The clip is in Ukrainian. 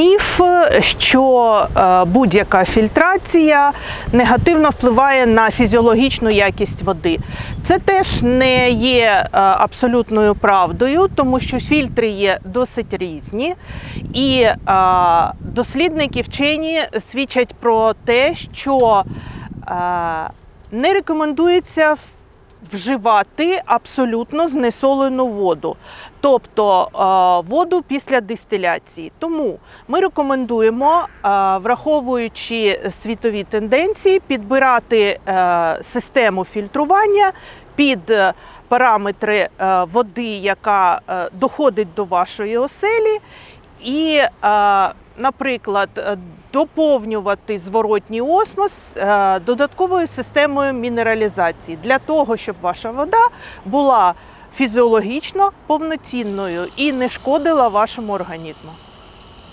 міф, що е, будь-яка фільтрація негативно впливає на фізіологічну якість води. Це теж не є е, абсолютною правдою, тому що фільтри є досить різні, і е, дослідники вчені свідчать про те, що не рекомендується вживати абсолютно знесолену воду, тобто е, воду після дистиляції. Тому ми рекомендуємо, е, враховуючи світові тенденції, підбирати е, систему фільтрування під параметри води, яка доходить до вашої оселі, і, наприклад, доповнювати зворотній осмос е, додатковою системою мінералізації для того, щоб ваша вода була фізіологічно повноцінною і не шкодила вашому організму.